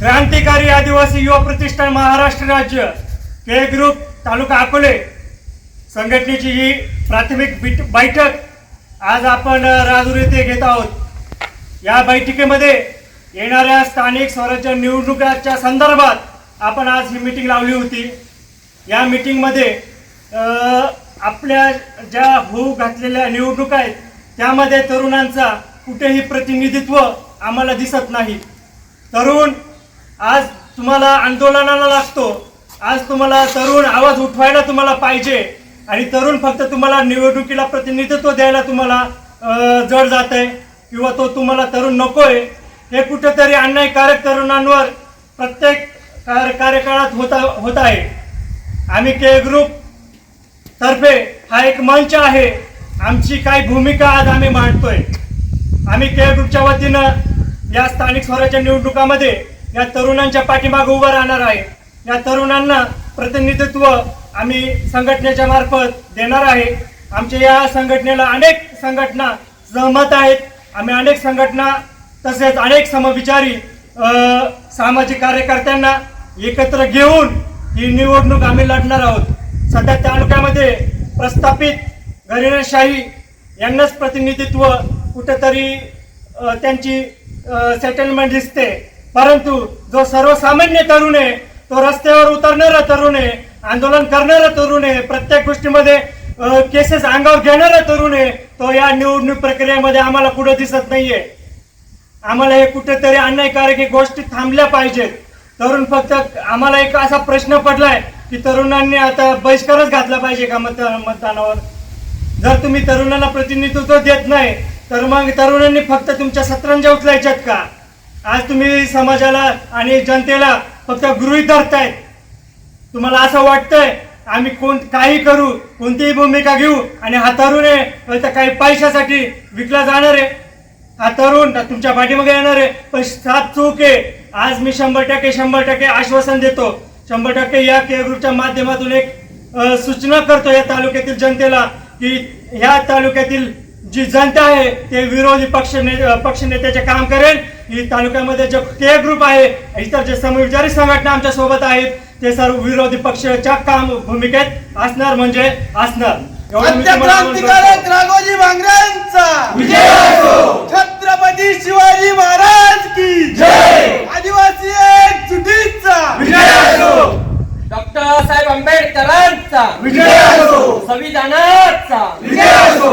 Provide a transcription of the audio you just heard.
क्रांतिकारी आदिवासी युवा प्रतिष्ठान महाराष्ट्र राज्य के ग्रुप तालुका अकोले. संघटनेची ही प्राथमिक बीट- बैठक आज आपण राजूर येथे घेत आहोत. या बैठकीमध्ये येणाऱ्या स्थानिक स्वराज्य निवडणुकाच्या संदर्भात आपण आज ही मीटिंग लावली होती. या मीटिंगमध्ये आपल्या ज्या होऊ घातलेल्या निवडणुका आहेत त्यामध्ये तरुणांचा कुठेही प्रतिनिधित्व आम्हाला दिसत नाही. तरुण आज तुम्हाला आंदोलनाला लागतो. आज तुम्हाला तरुण आवाज उठवायला तुम्हाला पाहिजे. आणि तरुण फक्त तुम्हाला निवडणुकीला प्रतिनिधित्व द्यायला तुम्हाला जड जात आहे किंवा तो तुम्हाला तरुण नकोय. हे कुठेतरी अन्यायकारक तरुणांवर प्रत्येक कार्य कार्यकाळात होता होत आहे. आम्ही के ग्रुप तर्फे हा एक मंच आहे. आमची काही भूमिका आज आम्ही मांडतोय. आम्ही के ग्रुपच्या वतीनं या स्थानिक स्वराज्य निवडणुकामध्ये या तरुणांच्या पाठीमागे उभं राहणार आहे. या तरुणांना प्रतिनिधित्व आम्ही संघटनेच्या मार्फत देणार आहे. आमच्या या संघटनेला अनेक संघटना सहमत आहेत. आम्ही अनेक संघटना तसेच अनेक समविचारी सामाजिक कार्यकर्त्यांना एकत्र घेऊन ही निवडणूक आम्ही लढणार आहोत. सध्या तालुक्यामध्ये प्रस्थापित घराणेशाही यांनाच प्रतिनिधित्व कुठेतरी त्यांची सेटलमेंट दिसते. परंतु जो सर्वसामान्य तरुण आहे तो रस्त्यावर उतरणारा तरुण आहे आंदोलन करणारा तरुण आहे प्रत्येक गोष्टीमध्ये केसेस अंगावर घेणारा तरुण आहे तो या निवडणूक प्रक्रियेमध्ये आम्हाला कुठं दिसत नाहीये. आम्हाला हे कुठेतरी अन्यायकारक गोष्टी थांबल्या पाहिजेत. तरुण फक्त आम्हाला एक असा प्रश्न पडलाय की तरुणांनी आता बहिष्कारच घातला पाहिजे का मत मतदानावर? जर तुम्ही तरुणांना प्रतिनिधित्व देत नाही तर मग तरुणांनी फक्त तुमच्या सत्रांच्या उचलायच्यात का? आज तुम्ही समाजाला आणि जनतेला फक्त गृहीत धरतायत तुम्हाला असं वाटतंय आम्ही कोण काही करू कोणतीही भूमिका घेऊ आणि हा तरुण आहे तर काही पैशासाठी विकला जाणार आहे. हा तरुण तुमच्या पाठीमागे येणार आहे पण सात चूक आहे. आज मी शंभर टक्के शंभर टक्के आश्वासन देतो. शंभर टक्के या के ग्रुपच्या माध्यमातून एक सूचना करतो या तालुक्यातील जनतेला की ह्या तालुक्यातील जी जनता आहे ते विरोधी पक्ष ने- पक्षनेत्याचे काम करेल. तालुक्यामध्ये जो के ग्रुप आहे इतर जे समविचारी संघटना आमच्यासोबत आहेत ते सर्व विरोधी पक्षाच्या काम भूमिकेत असणार म्हणजे असणार राघोजी भांगऱ्यांचा विजय असो! छत्रपती शिवाजी महाराज की जय! आदिवासी एक चुटीचा विजय असो! डॉक्टर साहेब आंबेडकरांचा विजय असो! संविधानाचा विजय असो!